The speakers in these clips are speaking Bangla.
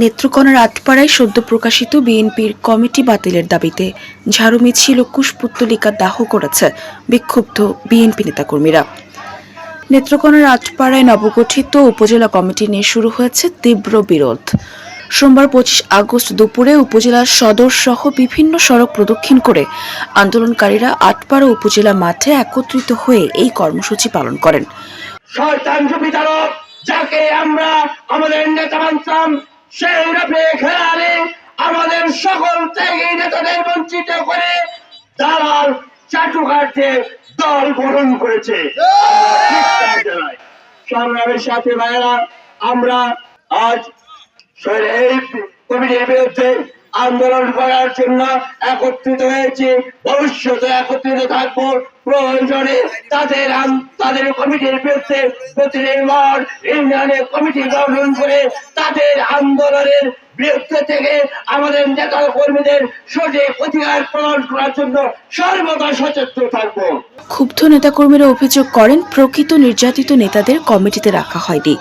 নেত্রকোনার আটপাড়ায় সদ্য প্রকাশিত বিএনপির কমিটি বাতিলের দাবিতে ঝাড়ু মিছিল ও কুশপুত্তলিকা দাহ করেছে বিক্ষুব্ধ বিএনপি নেতাকর্মীরা। নেত্রকোনার আটপাড়ায় নবগঠিত উপজেলা কমিটি নিয়ে শুরু হয়েছে তীব্র বিরোধ। সোমবার পঁচিশ আগস্ট দুপুরে উপজেলার সদর সহ বিভিন্ন সড়ক প্রদক্ষিণ করে আন্দোলনকারীরা আটপাড়া উপজেলা মাঠে একত্রিত হয়ে এই কর্মসূচি পালন করেন। শয়তান বিচারক যাকে আমরা আমাদের নেতা মানতাম সেই রূপে খেলালে আমাদের সকল ত্যাগী নেতাদের বঞ্চিত করে দালাল চাটুকারদের দল গঠন করেছে। সংগ্রামের সাথে ভাইয়েরা, আমরা আজ এই কমিটির বিরুদ্ধে আন্দোলন করার জন্য একত্রিত হয়েছে, ভবিষ্যতে একত্রিত থাকব। প্রয়োজনে তাদের তাদের কমিটির বিরুদ্ধে প্রতিনির্ভর ইউনিয়নে কমিটি গঠন করে তাদের আন্দোলনের বিরুদ্ধে থেকে আমাদের নেতা কর্মীদের সঠিক অধিকার প্রদান করার জন্য সর্বদা সচেতন থাকব। ক্ষুব্ধ নেতাকর্মীরা অভিযোগ করেন, প্রকৃত নির্যাতিত নেতাদের কমিটিতে রাখা হয়নি।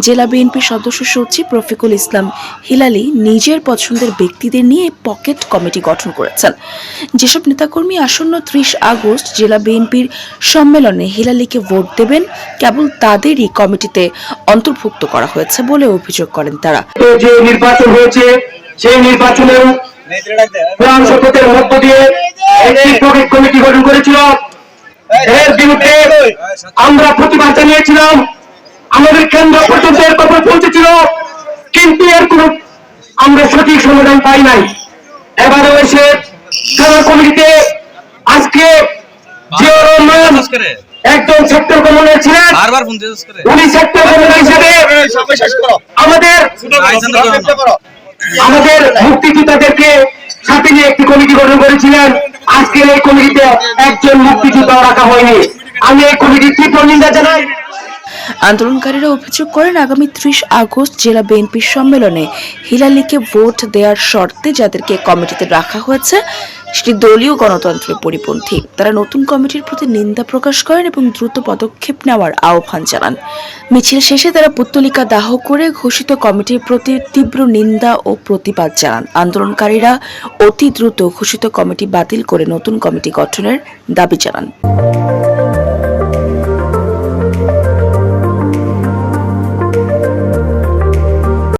জেলা বিএনপির সদস্য সচিব রফিকুল ইসলাম হিলালি নিজের পছন্দের ব্যক্তিদের নিয়ে পকেট কমিটি গঠন করেছেন। যেসব নেতাকর্মী আসন্ন ত্রিশ আগস্ট জেলা বিএনপির সম্মেলনে হিলালিকে ভোট দেবেন কেবল তাদেরই কমিটিতে অন্তর্ভুক্ত করা হয়েছে বলে অভিযোগ করেন তারা। যে নির্বাচন হয়েছে, সেই মধ্য দিয়ে একটি কমিটি গঠন করেছিল। এর বিরুদ্ধে আমরা প্রতিবাদ জানিয়েছিলাম। আমাদের কেন্দ্র পর্যন্ত এর খবর পৌঁছেছিল, কিন্তু এর কোন আমরা সঠিক সমাধান পাই নাই। এবারও এসে কমিটিতে আজকে একজন সেক্টর কমান্ডার ছিলেন বারবার ফোন করে। উনি সেক্টর কমান্ডার হিসেবে আমাদের আমাদের মুক্তিযোদ্ধাদেরকে সাথে নিয়ে একটি কমিটি গঠন করেছিলেন। আজকের এই কমিটিতে একজন মুক্তিযোদ্ধা রাখা হয়নি। আমি এই কমিটির তীব্র নিন্দা জানাই। আন্দোলনকারীরা অভিযোগ করেন আগামী ত্রিশ আগস্ট জেলা বিএনপির সম্মেলনে হিলালিকে ভোট দেওয়ার শর্তে যাদেরকে কমিটিতে রাখা হয়েছে সেটি দলীয় গণতন্ত্রের পরিপন্থী। তারা নতুন কমিটির প্রতি নিন্দা প্রকাশ করেন এবং দ্রুত পদক্ষেপ নেওয়ার আহ্বান জানান। মিছিল শেষে তারা পুত্তলিকা দাহ করে ঘোষিত কমিটির প্রতি তীব্র নিন্দা ও প্রতিবাদ জানান। আন্দোলনকারীরা অতি দ্রুত ঘোষিত কমিটি বাতিল করে নতুন কমিটি গঠনের দাবি জানান।